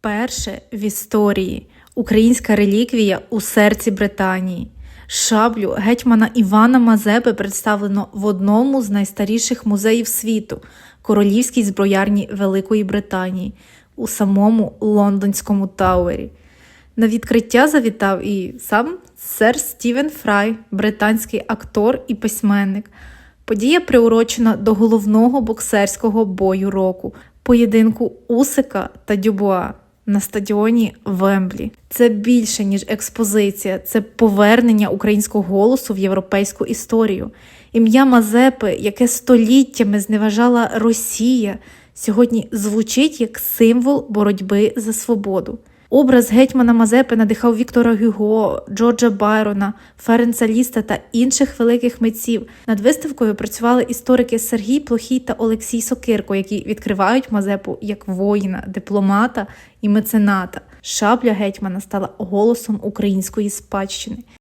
Вперше в історії українська реліквія у серці Британії. Шаблю гетьмана Івана Мазепи представлено в одному з найстаріших музеїв світу Королівській зброярні Великої Британії у самому лондонському Тауері. На відкриття завітав і сам сер Стівен Фрай, британський актор і письменник. Подія приурочена до головного боксерського бою року поєдинку Усика та Дюбуа на стадіоні Вемблі. Це більше ніж експозиція, це повернення українського голосу в європейську історію. Ім'я Мазепи, яке століттями зневажала Росія, сьогодні звучить як символ боротьби за свободу. Образ гетьмана Мазепи надихав Віктора Гюго, Джорджа Байрона, Ференца Ліста та інших великих митців. Над виставкою працювали історики Сергій Плохій та Олексій Сокирко, які відкривають Мазепу як воїна, дипломата і мецената. Шабля гетьмана стала голосом української спадщини.